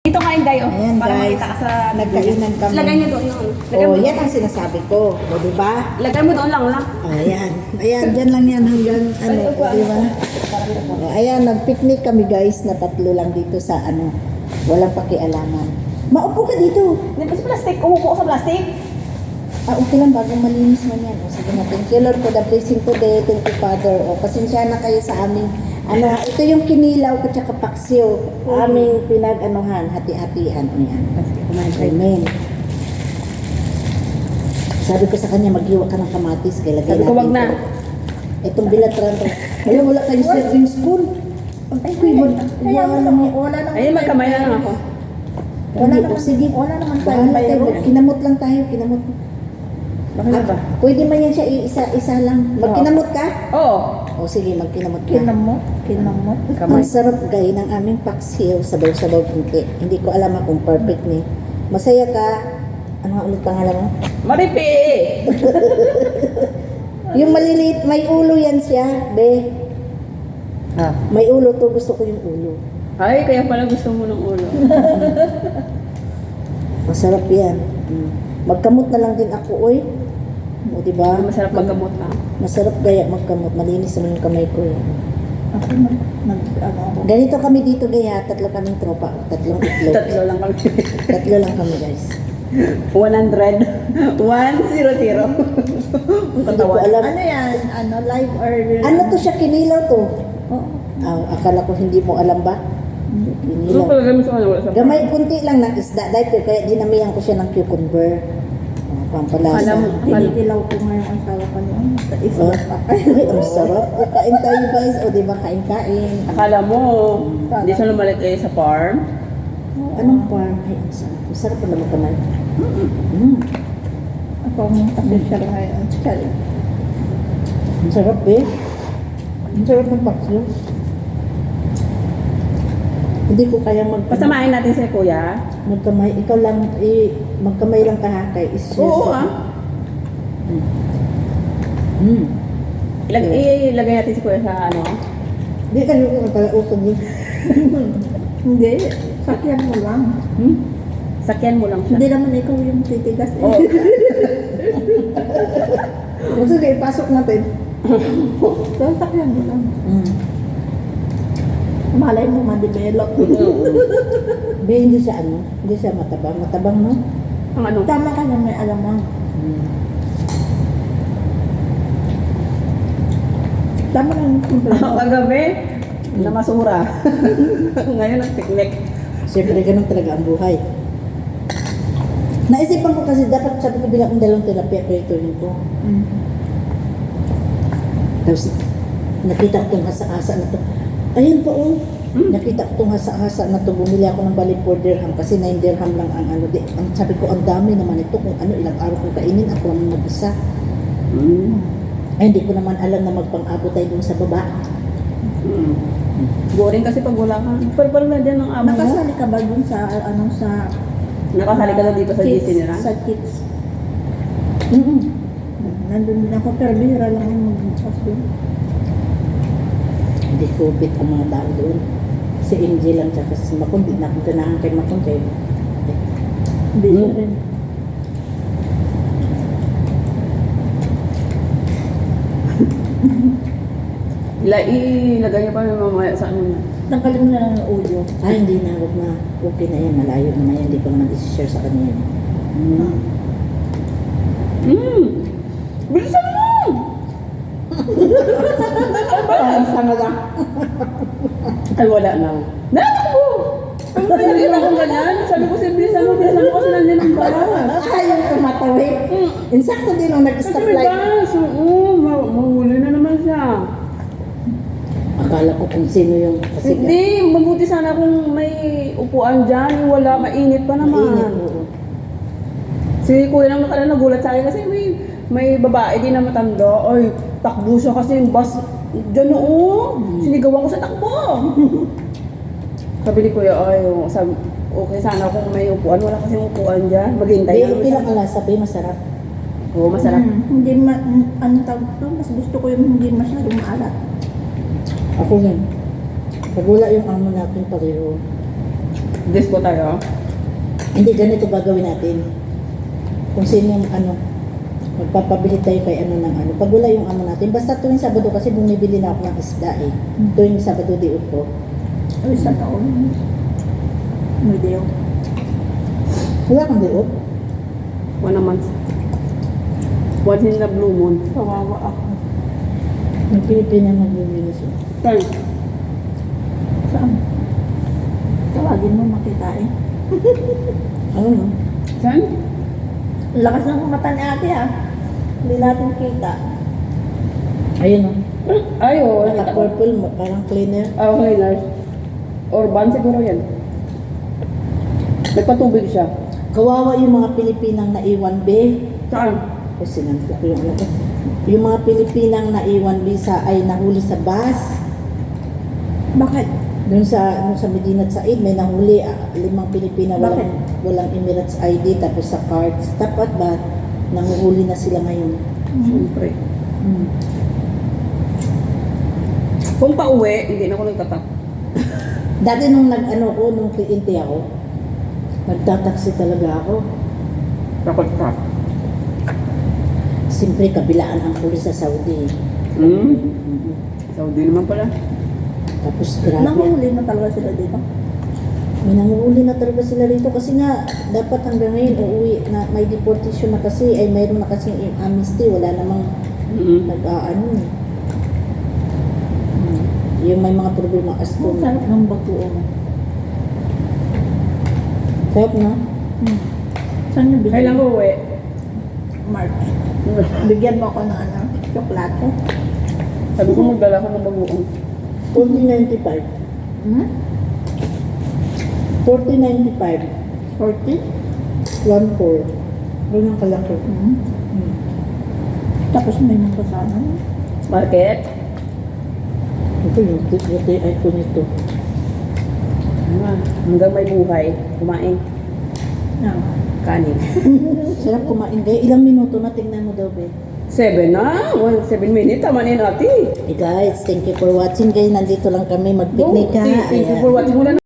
Dito kain kayo. Ayan para guys, makita ka sa... nagkainan kami. Lagay niyo doon yun. Lagay Oh, yan ang sinasabi ko. O, di ba? lagay mo doon lang lang. Oh, ayan. Ayan, dyan lang yan hanggang ano, Ay, upo, di ba? Oh, ayan, nag-picnic kami guys na tatlo lang dito sa ano, walang pakialaman. Maupo ka dito. Hindi sa plastic. Umupo ka sa plastic. Ah, okay lang, bagong malinis man yan. O, sige na, thank you Lord for the blessing today. Thank you Father. O, pasensya na kayo sa aming, ano, ito yung kinilaw at saka paksiw. Aming pinag-anuhan, hati-hatian. O yan. Amen. Sabi ko sa kanya, maghiwa ka ng kamatis. Kaya lagay Sabi ko, wag na. to. Itong bilatran to. Ayun, wala kayong serving spoon. Ay, kuy, wala. Wala mo. Wala naman. Ayun, magkamay na lang ako. Wala na. Sige. Wala naman Bahala tayong tayo. Kinamot lang tayo. Kinamot. Bakit ba? Ah, pwede man yan siya isa-isa lang. Magkinamot ka? Oo. O sige, magkinamot ka. Kinamot. Kinamot. Ang sarap gay ng aming paksiw, sabaw-sabaw kunti. Hindi ko alam kung perfect ni. Masaya ka. Ano nga ulit pangalan mo? Maripi! Yung maliliit, may ulo yan siya, be. Ah. May ulo to, gusto ko yung ulo. Ay, kaya pala gusto mo ng ulo. Masarap yan. Mm. Magkamot na lang din ako, oy. O, di ba? Masarap maggamot lang. Masarap gaya magkamot. Malinis naman yung kamay ko yan. Ako nag, nag, ano ako. Ganito kami dito gaya, tatlo kaming tropa. Tatlong itlog. Tatlo lang kami. Tatlo lang kami, guys. 100. 100. Ang Hindi ko katawan. alam. Ano yan? Ano, live or... Ano to siya, kinilaw to? Oo. Ah, akala ko hindi mo alam ba? Ano Kinilaw. pala gamit sa ano? Wala sa Gamay, kunti lang ng isda. Dahil kaya dinamihan ko siya ng cucumber. Oh, pampalasa. Tinikilaw ko nga yung asawa ko noon. Sa Oh. pa. Ay, ang sarap. O, kain tayo guys. O, di ba? Kain-kain. Akala mo, hindi siya lumalit kayo sa farm? Anong farm? Ay, ang sarap. Ang sarap pala magkamay. Mm. Ako ang pasensya ngayon. Ang sarap eh. Ang sarap ng paksyo. Hindi ko kaya mag... Pasamahin natin si kuya. Magkamay. Ikaw lang, eh, magkamay lang ka ha. Kay is Oo ah. Hmm. Ilag ilagay natin si kuya sa ano. Hindi ka yung pala usog yun. Hindi. Sakyan mo lang. Hmm? Sakyan mo lang siya. Hindi naman ikaw yung titigas. Oo. O sige, pasok natin. So, sakyan mo lang. Hmm. Malay mo ma-develop. Be, hindi siya ano, hindi siya matabang. Matabang, no? Ang ano? Tama ka na may alamang. Hmm. Tama lang yung kumpleto. Kagabi, namasura. Ngayon, nag-picnic. Siyempre, ganun talaga ang buhay. Naisipan ko kasi dapat sabi ko bilang kong dalawang tilapia pero ito yun ko. Mm. Tapos nakita ko itong hasa-hasa na to. Ayun po oh. Nakita ko itong hasa-hasa na to. Bumili ako ng balik 4 dirham kasi 9 dirham lang ang ano. Di, ang sabi ko, ang dami naman ito. Kung ano, ilang araw kong kainin. Ako naman mag-isa. Mm. Ay, hindi ko naman alam na magpang-abot tayo dun sa baba. Mm. Boring kasi pag wala ka. Pero parang nandiyan ang amo mo. Nakasali ka ba dun sa, ano, sa... Nakasali ka na dito sa kids, GC nila? Sa kids. Mm-mm. Nandun din ako, pero bihira lang yung mag-pass dun. Hindi kupit ang mga tao doon. Si MJ lang tsaka si Makon. Di na akong ganahan kay Makon kay Hindi Hmm. siya rin. Ila, ilagay niyo pa yung mamaya sa ano. Tanggalin mo na lang yung audio. Ay, hindi na. Huwag na. Okay na yan. Malayo naman yan. Hindi ko naman isi-share sa kanya. yan. Mm. Mm. Bilisan mo! Parang sanga lang. Ay, wala na. Natakbo! Ang pinagin ako ganyan. Sabi ko, sige, bilisan mo, bilisan mo kasi nandiyan ang baras. Ay, yung tumatawid. Insakto din Kasi nag-stop may light. baras. Oo, ma- mahuli na naman siya. Akala ko kung sino yung kasi Hindi, mabuti sana kung may upuan dyan. Wala, mainit pa Mainit, naman. oo. Si kuya nang nakala nagulat sa akin kasi may may babae din na matanda. Ay, takbo siya kasi yung bus dyan oo. Sinigawan ko sa takbo. sabi oh, okay sana kung may upuan. Wala kasi upuan dyan. Maghintay Hindi, lang ala. Sabi, masarap. Oo, masarap. Mm, hindi ma... mm, Ano tawag to? Mas gusto ko yung hindi masyadong maalat. Ako yan. Pagula yung ano natin pareho. Disco tayo. Hindi, ganito gagawin natin. Kung sino yung ano, magpapabili tayo kay ano ng ano. Pag wala yung ano natin, basta tuwing Sabado kasi bumibili na ako ng isda eh. Tuwing Sabado di ko. Ay, sa taon. May deal. Wala kang diop? One a month. Once in the blue moon. Kawawa ako. Yung Pilipina maglilinis yun. Turn. Saan? Tawagin mo makitain. Ano no? Saan? Ang Lakas ng mata ni ate ah. Hindi natin kita. Ayun no. Ay, oo. Naka-purple, mo, parang cleaner. Ah, cleaners. Urban siguro yan. Nagpatubig siya. Kawawa yung mga Pilipinang naiwan, be. Saan? Kasi nanto ko yung ano. Yung mga Pilipinang naiwan visa ay nahuli sa bus. Bakit? Doon sa ano, sa Medina at Said may nahuli ah, limang Pilipina Bakit? walang walang Emirates ID tapos sa cards. Dapat ba nanguhuli na sila ngayon? Siyempre. Hmm. Kung pauwi, hindi na ako nagtatap. Dati nung nag ano ko nung kliyente ako, nagtataksi talaga ako. Takot ka. Siyempre kabilaan ang pulis sa Saudi. Hmm? Mhm. Saudi naman pala. Tapos grabe. Nanguhuli na talaga sila dito. May nanguhuli na talaga sila rito kasi nga dapat hanggang ngayon uuwi na may deportation na kasi ay mayroon na kasi amnesty wala namang Mm. nag-aano eh. Hmm. Yung may mga problema as Ang kung sarap ng bagoong. Sarap na. Hmm. Saan niyo bilhin? Kailan ko uwi? March. Bigyan mo ako ng ano, tsokolate. Sabi ko magdala ka ng bagoong. 4095. Hmm? 4095. 40? 14. Ganyan kalaki. Hmm. Hmm. Tapos may mga sana. Market? Ito yung ito yung icon nito. Ah, hanggang may buhay, kumain. No. Kanin. Sarap kumain. Kaya ilang minuto na tingnan mo daw, be. Seven na? One, seven minutes. Tama na ate. Hey guys, thank you for watching guys. Nandito lang kami mag-picnic Oh, ha. Thank you for watching. Wala na